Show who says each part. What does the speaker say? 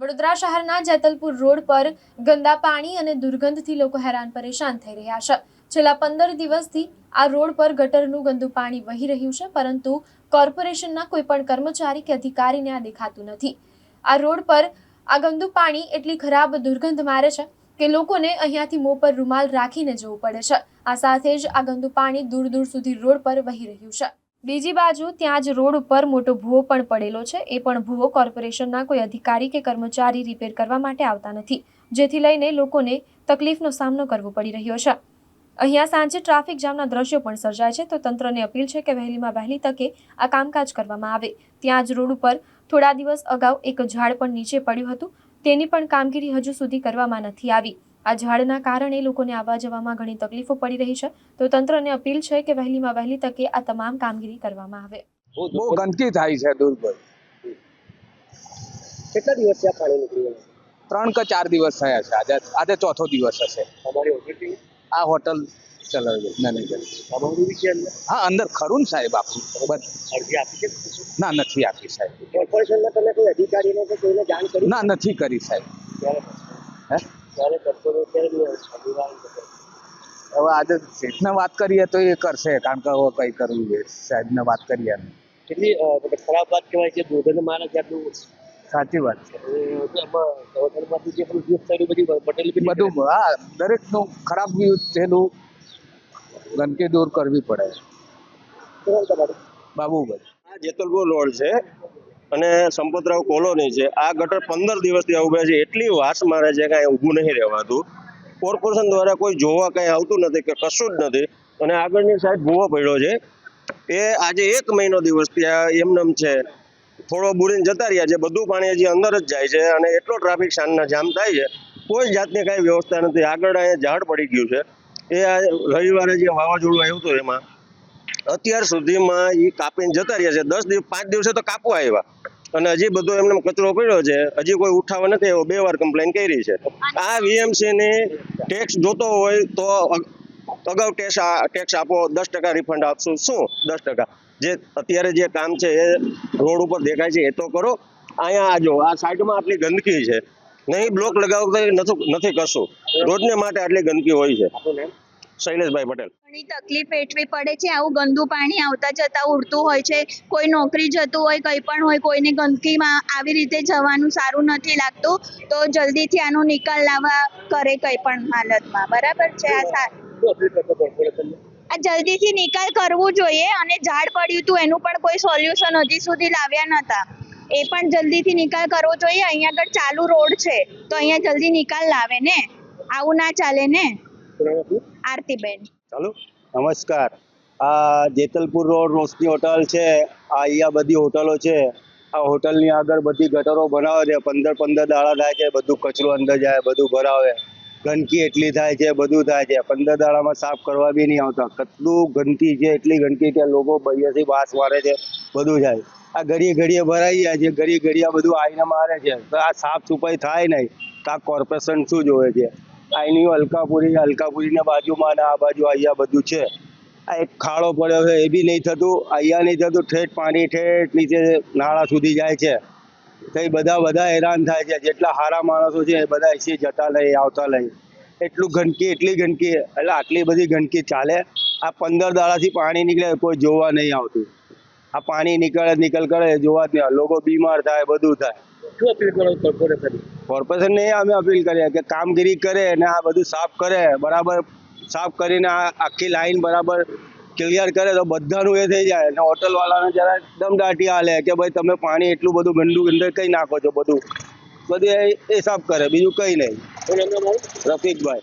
Speaker 1: વડોદરા શહેરના જેતલપુર રોડ પર ગંદા પાણી અને દુર્ગંધથી લોકો હેરાન પરેશાન થઈ રહ્યા છે. છેલ્લા પંદર દિવસથી આ રોડ પર ગટરનું ગંદુ પાણી વહી રહ્યું છે, પરંતુ કોર્પોરેશનના કોઈ પણ કર્મચારી કે અધિકારીને આ દેખાતું નથી. આ રોડ પર આ ગંદુ પાણી એટલી ખરાબ દુર્ગંધ મારે છે કે લોકોને અહીંયાથી મોં પર રૂમાલ રાખીને જવું પડે છે. આ સાથે જ આ ગંદુ પાણી દૂર દૂર સુધી રોડ પર વહી રહ્યું છે. બીજી બાજુ ત્યાં જ રોડ ઉપર મોટો ભૂવો પણ પડેલો છે. એ પણ ભૂવો કોર્પોરેશનના કોઈ અધિકારી કે કર્મચારી રિપેર કરવા માટે આવતા નથી. જેથી લઈને લોકોને તકલીફનો સામનો કરવો પડી રહ્યો છે. અહીંયા સાંજે ટ્રાફિક જામના દ્રશ્યો પણ સર્જાય છે. તો તંત્રને અપીલ છે કે વહેલીમાં વહેલી તકે આ કામકાજ કરવામાં આવે. ત્યાં જ રોડ ઉપર થોડા દિવસ અગાઉ એક ઝાડ પણ નીચે પડ્યું હતું. તેની પણ કામગીરી હજુ સુધી કરવામાં નથી આવી. આ ઝાડના કારણે લોકોને આવવા જવામાં ઘણી તકલીફો પડી રહી છે. તો તંત્રને અપીલ છે કે વહેલીમાં વહેલી તકે આ તમામ કામગીરી કરવામાં આવે.
Speaker 2: બહુ ગંદકી થાય છે દુર્ગંધ
Speaker 3: કેટલા દિવસ ત્યાં પાણી નીકળી
Speaker 2: ત્રણ કે ચાર દિવસ થયા છે. આજે આજે ચોથો દિવસ હશે. આ હોટલ ચલાવે મેનેજર. હા અંદર ખરું ને સાહેબ આપું? ના નથી આપી સાહેબ.
Speaker 3: તમે કોઈ કોઈને જાણ કરી?
Speaker 2: ના નથી કરી સાહેબ. હે?
Speaker 3: ત્યારે કરતો હતો ત્યારે બી અધિકારી કરતો.
Speaker 2: હવે આજે શેઠને વાત કરીએ તો એ કરશે કારણ કે હવે કઈ કરવું છે સાહેબને વાત કરીએ
Speaker 3: કેટલી ખરાબ વાત કહેવાય છે દુર્ગંધ મારે જાતનું
Speaker 2: સાચી વાત. છે
Speaker 3: જે પણ થયેલું બધી પટેલ
Speaker 2: બધું હા દરેકનું ખરાબ વ્યૂ થયેલું ગંદકી દૂર કરવી પડે.
Speaker 3: બાબુ ભાઈ
Speaker 2: બાબુભાઈ.
Speaker 4: આ જેતલપુર રોડ છે. અને સંપતરાવ કોલોની છે. આ ગટર પંદર દિવસથી ઊભા છે. એટલી વાસ મારે છે કાંઈ ઊભું નહીં રહેવાતું. કોર્પોરેશન દ્વારા કોઈ જોવા કાંઈ આવતું નથી કે કશું જ નથી. અને આગળની સાઈડ ભૂવો પડ્યો છે. એ આજે એક મહિનો દિવસ ત્યાં એમનેમ છે. થોડો બુરીને જતા રહ્યા છે. બધું પાણી હજી અંદર જ જાય છે અને એટલો ટ્રાફિક સાંજના જામ થાય છે. કોઈ જાતની કાંઈ વ્યવસ્થા નથી. આગળ અહીંયા ઝાડ પડી ગયું છે. એ રવિવારે જે વાવાઝોડું આવ્યું હતું એમાં અત્યાર સુધીમાં એ કાપીને જતા રહ્યા છે. દસ દિવસ, પાંચ દિવસે તો કાપવા આવ્યા. અને હજી બધો એમને કચરો પડ્યો છે. હજી કોઈ ઉઠાવવા નથી એવો બે વાર કમ્પ્લેન કરી છે. આ વીએમસી ની ટેક્સ જોતો હોય તો અગાઉ ટેક્સ ટેક્સ આપો, દસ ટકા રિફંડ આપશું. શું? દસ ટકા. જે અત્યારે જે કામ છે, એ રોડ ઉપર દેખાય છે, એ તો કરો. અહીંયા આજો આ સાઈડમાં આટલી ગંદકી છે. નહીં બ્લોક લગાવતા નથી કશું. રોજને માટે આટલી ગંદકી હોય છે. શૈલેષભાઈ પટેલ.
Speaker 5: ઘણી તકલીફ વેઠવી પડે છે. આવું ગંદુ પાણી આવતા જતા ઉડતું હોય છે. કોઈ નોકરી જતું હોય, કંઈ પણ હોય, કોઈને ગંદકીમાં આવી રીતે જવાનું સારું નથી લાગતું, તો જલ્દીથી આનો નિકાલ લાવવા કરે કંઈ પણ હાલતમાં. બરાબર છે? આ આ જલ્દીથી નિકાલ કરવું જોઈએ અને ઝાડ પડ્યું હતું એનું પણ કોઈ સોલ્યુશન હજી સુધી લાવ્યા નતા એ પણ જલ્દીથી નિકાલ કરવો જોઈએ. અહીંયા આગળ ચાલુ રોડ છે, તો અહીંયા જલ્દી નિકાલ લાવે ને? આવું ના ચાલે ને? આરતીબેન.
Speaker 4: ચાલો નમસ્કાર. આ જેતલપુર રોડ રોશની હોટલ છે. આ અહીંયા બધી હોટલો છે. આ હોટલની આગળ બધી ગટરો બનાવે છે. પંદર પંદર દાડા થાય છે. બધું કચરો અંદર જાય બધું ભરાવે. ગંદકી એટલી થાય છે બધું થાય છે. પંદર દાડામાં સાફ કરવા બી નહીં આવતા. કેટલું ગંદકી છે એટલી ગંદકી ત્યાં લોકો બૈયાથી વાસ મારે છે બધું જાય આ ઘડીએ ઘડીએ ભરાઈ જાય છે. ઘડીએ ઘડીએ બધું આઈને મારે છે. તો આ સાફ સફાઈ થાય નહીં. તો આ કોર્પોરેશન શું જોવે છે? અહીંની અલકાપુરી અલકાપુરીના બાજુમાં અને આ બાજુ અહીંયા બધું છે. આ એક ખાડો પડ્યો છે, એ બી નહીં થતું. અહીંયા નહીં થતું, ઠેઠ પાણી ઠેઠ નીચે નાળા સુધી જાય છે. કઈ બધા બધા હેરાન થાય છે. જેટલા સારા માણસો છે, એ બધા એસી જતા લઈ, આવતા લઈ. એટલું ગંદકી, એટલી ગંદકી, એટલે આટલી બધી ગંદકી ચાલે. આ પંદર દાડાથી પાણી નીકળે, કોઈ જોવા નહીં આવતું. આ પાણી નીકળે, નીકળ કરે જોવા જ નહીં. લોકો બીમાર થાય, બધું થાય.
Speaker 3: શું અપીલ કરો? કોર્પોરેશનને
Speaker 4: અમે અપીલ કરીએ કે કામગીરી કરે અને આ બધું સાફ કરે બરાબર? સાફ કરીને આ આખી લાઈન બરાબર ક્લિયર કરે તો બધાનું એ થઈ જાય. અને હોટલવાળાને જરા દમદાટી હાલે કે ભાઈ તમે પાણી એટલું બધું ગંદુ અંદર કઈ નાખો છો બધું? બધું એ- સાફ કરે બીજું કંઈ નહીં. રફીકભાઈ.